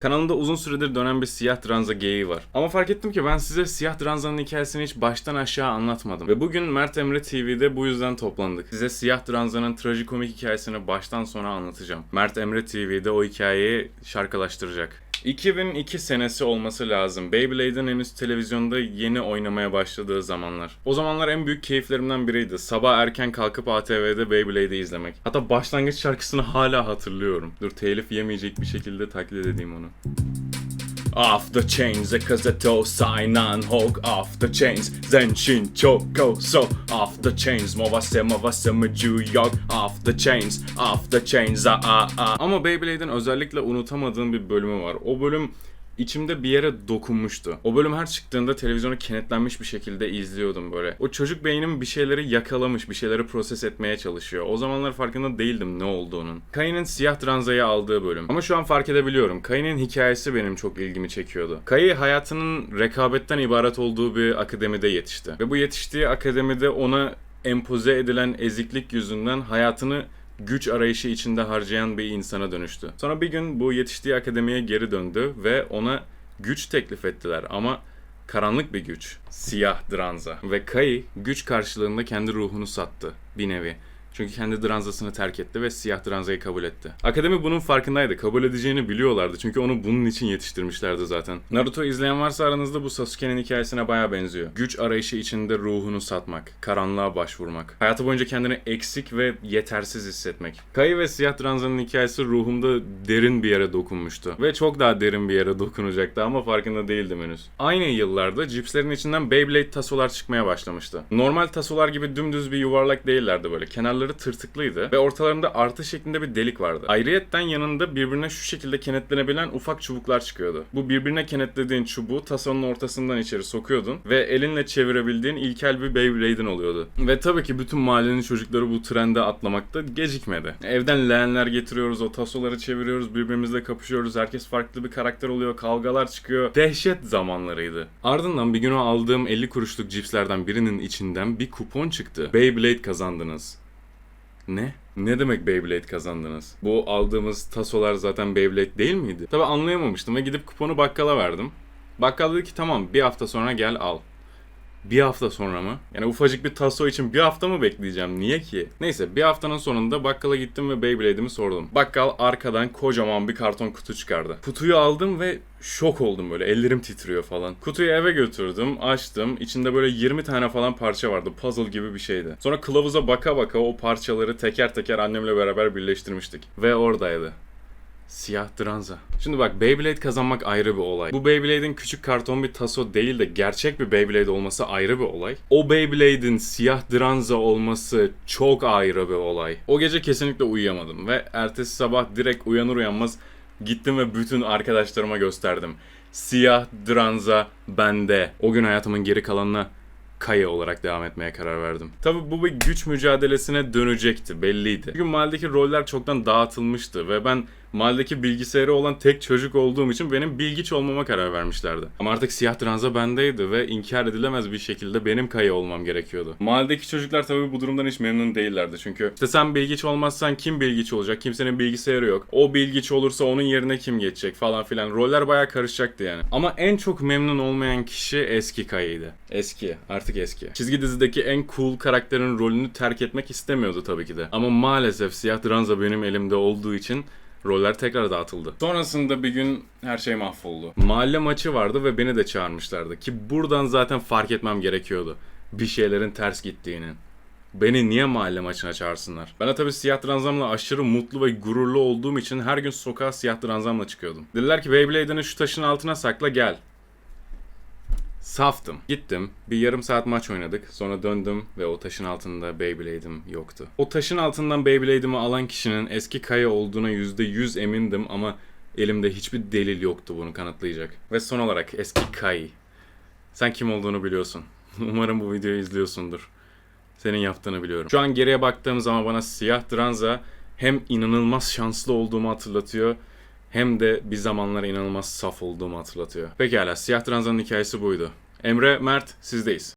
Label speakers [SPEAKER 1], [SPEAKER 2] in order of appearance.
[SPEAKER 1] Kanalımda uzun süredir dönen bir siyah tranza geyiği var. Ama fark ettim ki ben size siyah tranzanın hikayesini hiç baştan aşağı anlatmadım. Ve bugün Mert Emre TV'de bu yüzden toplandık. Size siyah tranzanın trajikomik hikayesini baştan sona anlatacağım. Mert Emre TV'de o hikayeyi şarkılaştıracak. 2002 senesi olması lazım. Beyblade'in henüz televizyonda yeni oynamaya başladığı zamanlar. O zamanlar en büyük keyiflerimden biriydi. Sabah erken kalkıp ATV'de Beyblade'i izlemek. Hatta başlangıç şarkısını hala hatırlıyorum. Dur telif yemeyecek bir şekilde taklit edeyim onu. Off the chains, Kazato, Sainan, Hog, off the chains, Zenshin, Choko, so, off the chains, Movase, Movase, Maju, Yok, off the chains, off the chains, ah ah ah. Ama Beyblade'in özellikle unutamadığım bir bölümü var. O bölüm içimde bir yere dokunmuştu. O bölüm her çıktığında televizyonu kenetlenmiş bir şekilde izliyordum böyle. O çocuk beynim bir şeyleri yakalamış, bir şeyleri proses etmeye çalışıyor. O zamanlar farkında değildim ne olduğunun. Kay'ın siyah tranzayı aldığı bölüm. Ama şu an fark edebiliyorum. Kay'ın hikayesi benim çok ilgimi çekiyordu. Kay hayatının rekabetten ibaret olduğu bir akademide yetişti. Ve bu yetiştiği akademide ona empoze edilen eziklik yüzünden hayatını güç arayışı içinde harcayan bir insana dönüştü. Sonra bir gün bu yetiştiği akademiye geri döndü ve ona güç teklif ettiler ama karanlık bir güç. Siyah Dranza. Ve Kai güç karşılığında kendi ruhunu sattı bir nevi. Çünkü kendi Dranzasını terk etti ve siyah Dranza'yı kabul etti. Akademi bunun farkındaydı. Kabul edeceğini biliyorlardı. Çünkü onu bunun için yetiştirmişlerdi zaten. Naruto izleyen varsa aranızda bu Sasuke'nin hikayesine baya benziyor. Güç arayışı içinde ruhunu satmak, karanlığa başvurmak. Hayatı boyunca kendini eksik ve yetersiz hissetmek. Kai ve siyah Dranza'nın hikayesi ruhumda derin bir yere dokunmuştu. Ve çok daha derin bir yere dokunacaktı ama farkında değildim henüz. Aynı yıllarda cipslerin içinden Beyblade tasolar çıkmaya başlamıştı. Normal tasolar gibi dümdüz bir yuvarlak değillerdi böyle. Kenarları tırtıklıydı ve ortalarında artı şeklinde bir delik vardı. Ayrıyetten yanında birbirine şu şekilde kenetlenebilen ufak çubuklar çıkıyordu. Bu birbirine kenetlediğin çubuğu tasonun ortasından içeri sokuyordun ve elinle çevirebildiğin ilkel bir Beyblade'in oluyordu. Ve tabii ki bütün mahallenin çocukları bu trende atlamakta gecikmedi. Evden leğenler getiriyoruz, o tasoları çeviriyoruz, birbirimizle kapışıyoruz. Herkes farklı bir karakter oluyor, kavgalar çıkıyor. Dehşet zamanlarıydı. Ardından bir gün o aldığım 50 kuruşluk cipslerden birinin içinden bir kupon çıktı. Beyblade kazandınız. Ne? Ne demek Beyblade kazandınız? Bu aldığımız tasolar zaten Beyblade değil miydi? Tabi anlayamamıştım ve gidip kuponu bakkala verdim. Bakkal dedi ki tamam bir hafta sonra gel al. Bir hafta sonra mı? Yani ufacık bir taso için bir hafta mı bekleyeceğim? Niye ki? Neyse bir haftanın sonunda bakkala gittim ve Beyblade'imi sordum. Bakkal arkadan kocaman bir karton kutu çıkardı. Kutuyu aldım ve şok oldum böyle. Ellerim titriyor falan. Kutuyu eve götürdüm, açtım. İçinde böyle 20 tane falan parça vardı. Puzzle gibi bir şeydi. Sonra kılavuza baka baka o parçaları teker teker annemle beraber birleştirmiştik. Ve oradaydı. Siyah Dranza. Şimdi bak Beyblade kazanmak ayrı bir olay. Bu Beyblade'in küçük karton bir taso değil de gerçek bir Beyblade olması ayrı bir olay. O Beyblade'in siyah Dranza olması çok ayrı bir olay. O gece kesinlikle uyuyamadım ve ertesi sabah direkt uyanır uyanmaz gittim ve bütün arkadaşlarıma gösterdim. Siyah Dranza bende. O gün hayatımın geri kalanına Kaya olarak devam etmeye karar verdim. Tabi bu bir güç mücadelesine dönecekti belliydi. Çünkü mahalledeki roller çoktan dağıtılmıştı ve ben mahalledeki bilgisayarı olan tek çocuk olduğum için benim bilgiç olmama karar vermişlerdi. Ama artık siyah tranza bendeydi ve inkar edilemez bir şekilde benim kaya olmam gerekiyordu. Mahalledeki çocuklar tabi bu durumdan hiç memnun değillerdi çünkü işte sen bilgiç olmazsan kim bilgiç olacak? Kimsenin bilgisayarı yok. O bilgiç olursa onun yerine kim geçecek falan filan. Roller baya karışacaktı yani. Ama en çok memnun olmayan kişi eski kayıydı. Eski. Artık eski. Çizgi dizideki en cool karakterin rolünü terk etmek istemiyordu tabii ki de. Ama maalesef siyah tranza benim elimde olduğu için roller tekrar dağıtıldı. Sonrasında bir gün her şey mahvoldu. Mahalle maçı vardı ve beni de çağırmışlardı ki buradan zaten fark etmem gerekiyordu. Bir şeylerin ters gittiğini. Beni niye mahalle maçına çağırsınlar? Ben de tabii siyah tranzamla aşırı mutlu ve gururlu olduğum için her gün sokağa siyah tranzamla çıkıyordum. Dediler ki Beyblade'ini şu taşın altına sakla gel. Saftım. Gittim. Bir yarım saat maç oynadık. Sonra döndüm ve o taşın altında Beyblade'im yoktu. O taşın altından Beyblade'imi alan kişinin eski Kaya olduğuna %100 emindim ama elimde hiçbir delil yoktu bunu kanıtlayacak. Ve son olarak eski Kai. Sen kim olduğunu biliyorsun. Umarım bu videoyu izliyorsundur. Senin yaptığını biliyorum. Şu an geriye baktığım zaman bana siyah Dranza hem inanılmaz şanslı olduğumu hatırlatıyor hem de bir zamanlar inanılmaz saf olduğumu hatırlatıyor. Pekala Siyah Tranza'nın hikayesi buydu. Emre, Mert sizdeyiz.